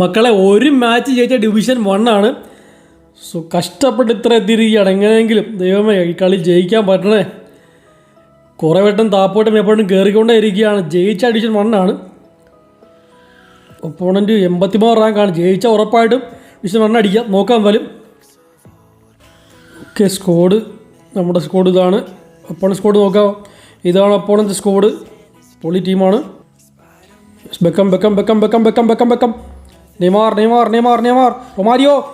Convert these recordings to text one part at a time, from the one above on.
മക്കളെ ഒരു മാച്ച് ജയിച്ച ഡിവിഷൻ വൺ ആണ്. സോ കഷ്ടപ്പെട്ട് ഇത്ര എത്തിയിരിക്കുകയാണ്. എങ്ങനെയെങ്കിലും ദൈവമേ ഈ കളി ജയിക്കാൻ പറ്റണേ. കുറേ വട്ടം താപ്പോട്ടും എപ്പോഴും കയറിക്കൊണ്ടേ ഇരിക്കുകയാണ്. ജയിച്ച ഡിവിഷൻ വൺ ആണ്. ഒപ്പോണന്റ് എൺപത്തിമൂന്ന് റാങ്കാണ് ജയിച്ച ഉറപ്പായിട്ടും ഡിവിഷൻ വൺ അടിക്കാം. നോക്കാം പോലും ഓക്കെ സ്കോഡ് നമ്മുടെ സ്കോഡ് ഇതാണ്. ഒപ്പോണൻ സ്കോഡ് നോക്കാം. ഇതാണ് ഒപ്പോണന്റെ സ്കോഡ് പൊളി ടീമാണ് Beckham Beckham Beckham Beckham Beckham Beckham Beckham Neymar Neymar Neymar Neymar. Romario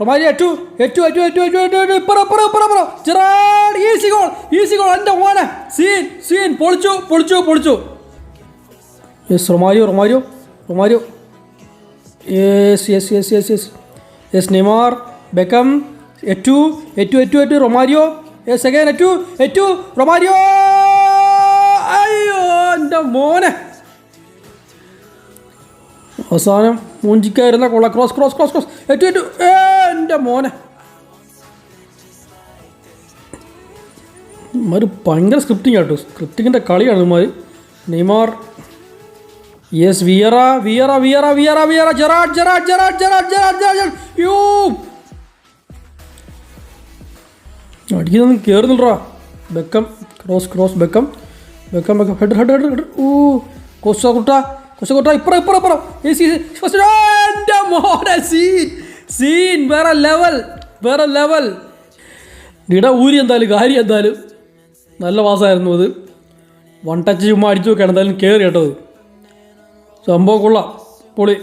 Romario Eto'o Eto'o Eto'o Eto'o Eto'o Eto'o Eto'o. ഇപ്പറ ഇപ്പറ ഇപ്പറ ഇപ്പറ ഈസി ഗോൾ ഈസി ഗോൾ എന്റെ മോനെ. Scene scene. പൊളിച്ചു പൊളിച്ചു പൊളിച്ചു. Yes Romario Romario Romario. Yes yes yes yes yes yes Neymar Beckham ഏറ്റു ഏറ്റു ഏറ്റു ഏറ്റു. റൊമാരിയോ. യെസ് അഗൈൻ ഏറ്റു ഏറ്റു. റൊമാരിയോ. അയ്യോ എന്റെ മോനെ. അവസാനം മൂഞ്ചിക്കായിരുന്ന കൊള്ള. ക്രോസ് ക്രോസ് ക്രോസ് ക്രോസ് ഏറ്റു എന്റെ മോനെ. ഇമാർ ഭയങ്കര സ്ക്രിപ്റ്റിംഗ് ആട്ടോ. സ്ക്രിപ്റ്റിങ്ങിന്റെ കളിയാണ് ഇമാർ Neymar. Yes Vieira Vieira Vieira Vieira Vieira Gerrard Gerrard Gerrard Gerrard Gerrard Gerrard you അടിക്കുന്നൊന്നും കയറുന്നില്ലടാ Beckham cross cross Beckham Beckham Beckham head head head head oh Costa കുട്ട കൊച്ച ഇപ്പുറം ഇപ്പറ ഇപ്പറ. ഇപ്പറ എന്റെ മോനെ സീൻ സീൻ വേറെ ലെവൽ വേറെ ലെവൽ ഇട ഊരി എന്തായാലും കാര്യം എന്തായാലും. നല്ല വാസമായിരുന്നു അത്. വൺ ടച്ച് ചുമ്മാ അടിച്ചു നോക്കുകയാണ് എന്തായാലും കയറി കേട്ടോ സംഭവം കൊള്ളാം. പൊളി.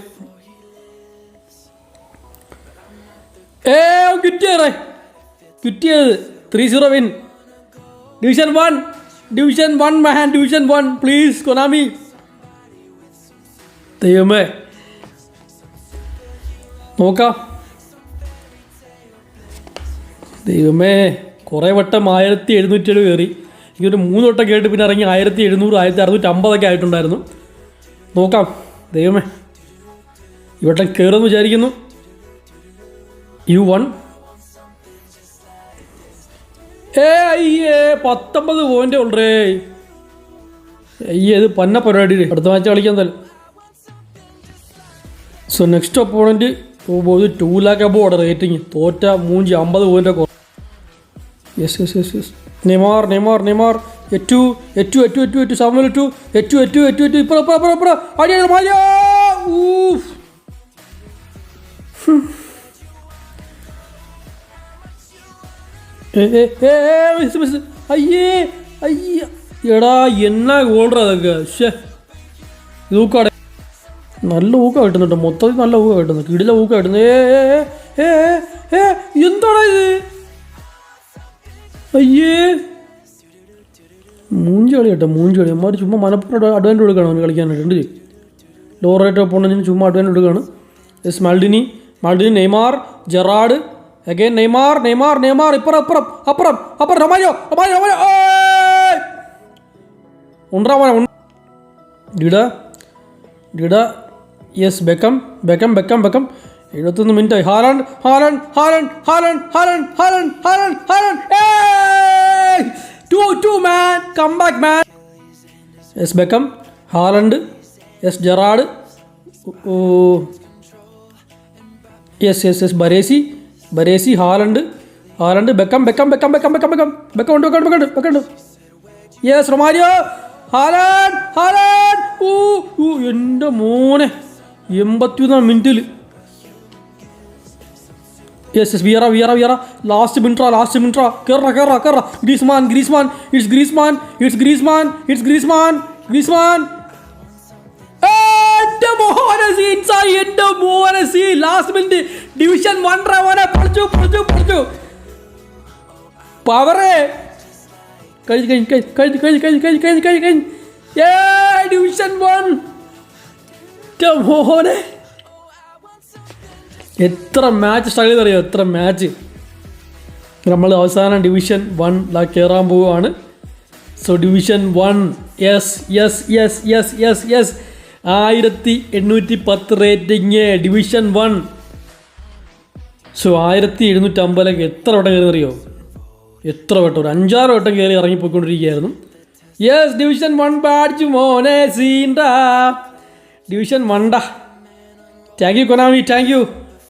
ഏ കിട്ടിയറേ കിറ്റിയത് three zero win division one division one മഹാൻ ഡിവിഷൻ വൺ പ്ലീസ് കൊനാമി ദൈവമേ. നോക്കാം. ദൈവമേ കുറേ വട്ടം ആയിരത്തി എഴുന്നൂറ്റി എഴുപത് കയറി. എനിക്കൊരു മൂന്ന് വട്ടം കേട്ട് പിന്നെ ഇറങ്ങി ആയിരത്തി എഴുന്നൂറ് ആയിരത്തി അറുന്നൂറ്റി അമ്പതൊക്കെ ആയിട്ടുണ്ടായിരുന്നു. നോക്കാം. ദൈവമേ ഈ വട്ടം കയറുമെന്ന് വിചാരിക്കുന്നു. You won. ഏ അയ്യേ പത്തൊമ്പത് പോയിന്റ് ഉള്ളേ അയ്യേ ഇത് പന്ന പരിപാടി അടുത്ത മാച്ച് കളിക്കാൻ തന്നെ. സോ നെക്സ്റ്റ് ഒപ്പോണന്റ് ഒരു ടു ലാക്ക് അബോർഡ് റേറ്റിംഗ് തോറ്റ മൂഞ്ചി അമ്പത് പോയിന്റെ കുറവ് yes yes yes yes Neymar Neymar Neymar എറ്റു എറ്റു എറ്റു എറ്റു എറ്റു Samal എറ്റു എറ്റു എറ്റു എറ്റു എറ്റു ഇപ്പോൾ അപ്പുറം അപ്പുറം അപ്പുറം അടിയാണ് മാലിയ ഊഫ് അയ്യേ അയ്യ. എടാ എന്നാ ഗോൾഡർ അതൊക്കെ. ഷേ ഇത് ഊക്കാടെ നല്ല ഊക്ക കിട്ടുന്നുണ്ട്. മൊത്തത്തിൽ നല്ല ഊക്ക കിട്ടുന്നു. കിടില ഊക്ക കിട്ടുന്നു. ഏ എന്താടാ ഇത്? അയ്യേ. മൂഞ്ചി കളി കേട്ടോ മൂഞ്ചി കളി. അമ്മമാർ ചുമ്മാ മനപ്പുറം അഡ്വാന്റ് കൊടുക്കുകയാണ് അവന് കളിക്കാനായിട്ട്. ഉണ്ട് ലോ റേറ്റ് ഒപ്പോണന്റിന് ചുമ്മാ അഡ്വാന്റ് കൊടുക്കുകയാണ്. Yes Maldini Maldini Neymar Gerrard. Again Neymar Neymar Neymar. ഇപ്പുറം അപ്പുറം അപ്പുറം. അപ്പുറം Romario Romario Romario ഉണ്ടാവാനോ Dida Dida yes Beckham Beckham Beckham Beckham എഴുപത്തൊന്ന് മിനിറ്റ് ആയി. Haaland Haaland Haaland Haaland Haaland Haaland Haaland Haaland two two man come back man yes Beckham Haaland yes Gerrard oh yes yes yes Baresi Baresi Haaland Haaland Beckham Beckham Beckham Beckham Beckham Beckham Beckham ഉണ്ട് Beckham Beckham Beckham ഉണ്ട്. Yes Romario Haaland ഊ ഊ എന്റെ മോനെ. എൺപത്തിയൊന്നാം മിനിറ്റിൽ yes yes Vieira Vieira Vieira last മിനിറ്റ്ര last മിനിറ്ര കയറ കയറ കയറ Griezmann Griezmann it's Griezmann it's Griezmann it's Griezmann Griezmann എന്റെ മോനെ സീൻ സായി എന്റെ മോനെ സീ ലാസ്റ്റ് മിനിറ്റ് ഡിവിഷൻ വൺ മോനെ പൊളിച്ചു പൊളിച്ചു പൊളിച്ചു പവറേ കഴിഞ്ഞ് കഴിഞ്ഞ് കഴിഞ്ഞ് കഴിഞ്ഞ് കഴിഞ്ഞ് കഴിഞ്ഞ് കഴിഞ്ഞ് കഴിഞ്ഞ് കഴിഞ്ഞ് ഏ ഡിവിഷൻ വൺ മോനെ? എത്ര മാച്ച് സ്ട്രഗിൾ ചെയ്തറിയോ എത്ര മാച്ച് നമ്മൾ അവസാനം ഡിവിഷൻ വൺ കയറാൻ പോവുകയാണ്. So division one yes yes yes yes yes yes ആയിരത്തി എണ്ണൂറ്റി പത്ത് റേറ്റിംഗ് ഡിവിഷൻ വൺ സോ ആയിരത്തി എഴുന്നൂറ്റി അമ്പതിലേക്ക് എത്ര വട്ടം കയറി അറിയോ എത്ര വട്ടം? ഒരു അഞ്ചാറ് വട്ടം കയറി ഇറങ്ങിപ്പോയിക്കൊണ്ടിരിക്കുകയായിരുന്നു. യെസ് ഡിവിഷൻ വൺ ബാഡിച്ചു മോനെ സീൻഡാ. Division വണ്ട. Thank you Konami thank you